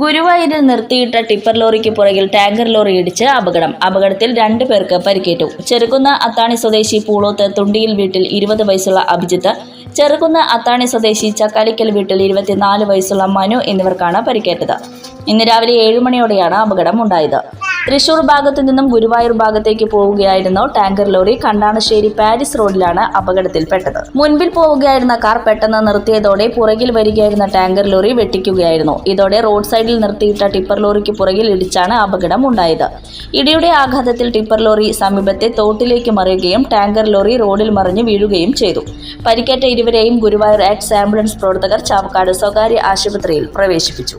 ഗുരുവായൂരിൽ നിർത്തിയിട്ട ടിപ്പർ ലോറിക്ക് പുറകിൽ ടാങ്കർ ലോറി ഇടിച്ച് അപകടം. അപകടത്തിൽ രണ്ട് പേർക്ക് പരിക്കേറ്റു. ചെറുകുന്ന അത്താണി സ്വദേശി പൂളോത്ത് തുണ്ടിയിൽ വീട്ടിൽ ഇരുപത് വയസ്സുള്ള അഭിജിത്ത് ചെറുകുന്ന അത്താണി സ്വദേശി ചക്കാലിക്കൽ വീട്ടിൽ ഇരുപത്തിനാല് വയസ്സുള്ള മനു എന്നിവർക്കാണ് പരിക്കേറ്റത്. ഇന്ന് രാവിലെ ഏഴ് മണിയോടെയാണ് അപകടം ഉണ്ടായത്. തൃശൂർ ഭാഗത്തു നിന്നും ഗുരുവായൂർ ഭാഗത്തേക്ക് പോവുകയായിരുന്നു ടാങ്കർ ലോറി കണ്ടാണശ്ശേരി പാരീസ് റോഡിലാണ് അപകടത്തിൽപ്പെട്ടത്. മുൻപിൽ പോവുകയായിരുന്ന കാർ പെട്ടെന്ന് നിർത്തിയതോടെ പുറകിൽ വരികയായിരുന്ന ടാങ്കർ ലോറി വെട്ടിക്കുകയായിരുന്നു. ഇതോടെ റോഡ് സൈഡിൽ നിർത്തിയിട്ട ടിപ്പർ ലോറിക്ക് പുറകിൽ ഇടിച്ചാണ് അപകടം ഉണ്ടായത് ഇടിയുടെ ആഘാതത്തിൽ ടിപ്പർ ലോറി സമീപത്തെ തോട്ടിലേക്ക് മറിയുകയും ടാങ്കർ ലോറി റോഡിൽ മറിഞ്ഞ് വീഴുകയും ചെയ്തു. പരിക്കേറ്റ ഇരുവരെയും ഗുരുവായൂർ ആക്ട്സ് ആംബുലൻസ് പ്രവർത്തകർ ചാവക്കാട് സ്വകാര്യ ആശുപത്രിയിൽ പ്രവേശിപ്പിച്ചു.